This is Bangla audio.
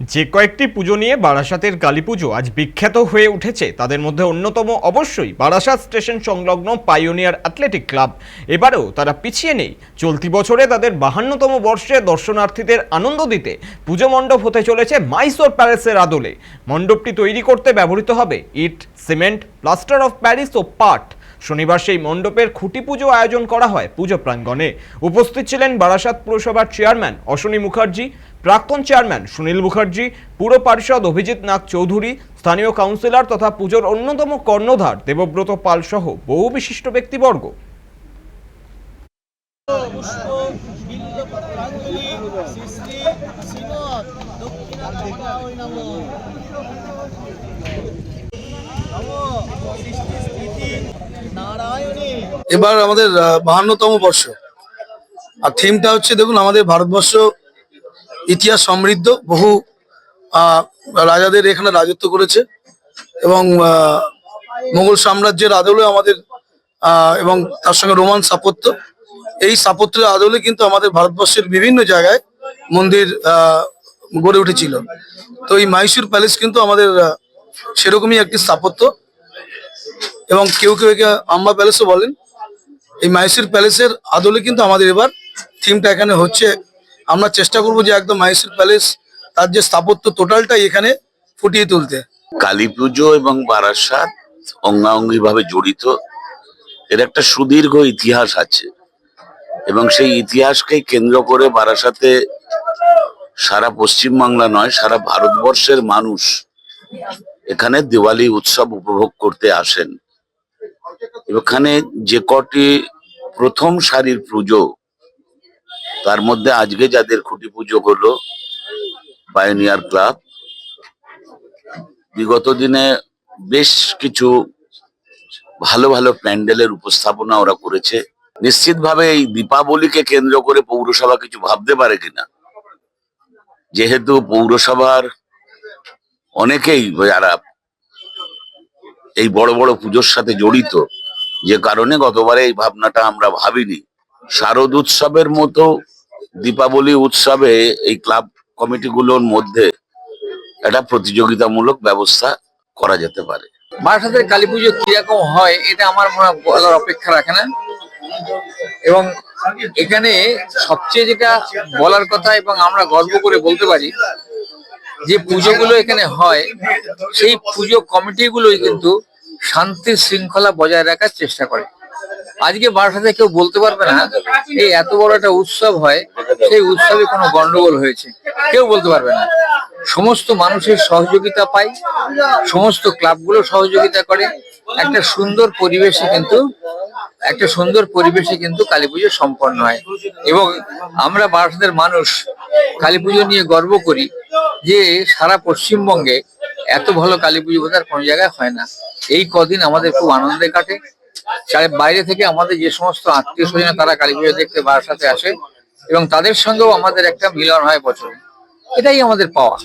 যে কয়েকটি পুজো নিয়ে বারাসাতের কালী পুজো আজ বিখ্যাত হয়ে উঠেছে, তাদের মধ্যে অন্যতম অবশ্যই বারাসাত স্টেশন সংলগ্ন পাইওনিয়ার অ্যাথলেটিক ক্লাব। এবারেও তারা পিছিয়ে নেই। চলতি বছরে তাদের বাহান্নতম বর্ষে দর্শনার্থীদের আনন্দ দিতে পুজো মণ্ডপ হতে চলেছে মাইসোর প্যালেসের আদলে। মণ্ডপটি তৈরি করতে ব্যবহৃত হবে ইট, সিমেন্ট, প্লাস্টার অফ প্যারিস ও পাট। শনিবার সেই মণ্ডপের খুঁটি পুজো আয়োজন করা হয় পুজো প্রাঙ্গণে। উপস্থিত ছিলেন বারাসাত পুরসভার চেয়ারম্যান অশ্বনী মুখার্জি, প্রাক্তন চেয়ারম্যান সুনীল মুখার্জি, পুর পারিষদ অভিজিৎ নাগ চৌধুরী, স্থানীয় কাউন্সিলর তথা পুজোর অন্যতম কর্ণধার দেবব্রত পাল সহ বহু বিশিষ্ট ব্যক্তিবর্গ। এবার আমাদের বাহান্নতম বর্ষ। আর থিমটা হচ্ছে, দেখুন, আমাদের ভারতবর্ষ ইতিহাস সমৃদ্ধ, বহু রাজাদের এখানে রাজত্ব করেছে এবং মোগল সাম্রাজ্যের আদলে আমাদের এবং তার সঙ্গে রোমান স্থাপত্য। এই স্থাপত্যের আদলে কিন্তু আমাদের ভারতবর্ষের বিভিন্ন জায়গায় মন্দির গড়ে উঠেছিল। তো এই মাইসুর প্যালেস কিন্তু আমাদের সেরকমই একটি স্থাপত্য। এবং কেউ কেউ একে আম্বা প্যালেসও বলেন। এই মাইসুর প্যালেসের আদলে কিন্তু আমাদের এবার থিমটা এখানে হচ্ছে। আমরা চেষ্টা করব যে একদম মাইসুর প্যালেস তার যে স্থাপত্য টোটালটাই এখানে ফুটিয়ে তুলতে। কালী পুজো এবং বারাসাত অঙ্গাঙ্গি ভাবে জড়িত, এর একটা সুদীর্ঘ ইতিহাস আছে। এবং সেই ইতিহাসকে কেন্দ্র করে বারাসাতে সারা পশ্চিমবাংলা নয়, সারা ভারতবর্ষের মানুষ এখানে দিওয়ালি উৎসব উপভোগ করতে আসেন। এখানে যে কটি প্রথম সারির পুজো, তার মধ্যে আজকে যাদের খুঁটি পুজো হলো পায়োনিয়ার ক্লাব বিগত দিনে বেশ কিছু ভালো ভালো প্যান্ডেলের উপস্থাপনা ওরা করেছে। নিশ্চিতভাবে এই দীপাবলিকে কেন্দ্র করে পৌরসভা কিছু ভাবতে পারে কিনা? যেহেতু পৌরসভার অনেকেই যারা এই বড় বড় পুজোর সাথে জড়িত যে কারণে গতবারে এই ভাবনাটা আমরা ভাবিনি। শারদ উৎসবের মতো দীপাবলি উৎসবে এই ক্লাব কমিটিগুলোর মধ্যে একটা প্রতিযোগিতামূলক ব্যবস্থা করা যেতে পারে। বারাসাতের কালী পুজো কীরকম হয়, এটা আমার মনে বলার অপেক্ষা রাখে না। এবং এখানে সবচেয়ে যেটা বলার কথা এবং আমরা গর্ব করে বলতে পারি, যে পুজোগুলো এখানে হয়, সেই পুজো কমিটিগুলোই কিন্তু শান্তি শৃঙ্খলা বজায় রাখার চেষ্টা করে। আজকে বারাসাতে কেউ বলতে পারবে না এই এত বড় একটা উৎসব হয়, সেই উৎসবে কোনো গন্ডগোল হয়েছে। কেউ বলতে পারবে না। সমস্ত মানুষের সহযোগিতা পাই সমস্ত ক্লাবগুলো সহযোগিতা করে। একটা সুন্দর পরিবেশে কিন্তু, একটা সুন্দর পরিবেশে কিন্তু কালী পুজো সম্পন্ন হয়। এবং আমরা বারাসাতের মানুষ কালী পুজো নিয়ে গর্ব করি যে সারা পশ্চিমবঙ্গে এত ভালো কালী পুজো বোধহয় কোনো জায়গায় হয় না। এই কদিন আমাদের খুব আনন্দে কাটে। বাইরে থেকে আমাদের যে সমস্ত আত্মীয় স্বজন তারা কালী পুজো দেখতে বারাসাতে আসে এবং তাদের সঙ্গেও আমাদের একটা মিলন হয় বছরে। এটাই আমাদের পাওয়া।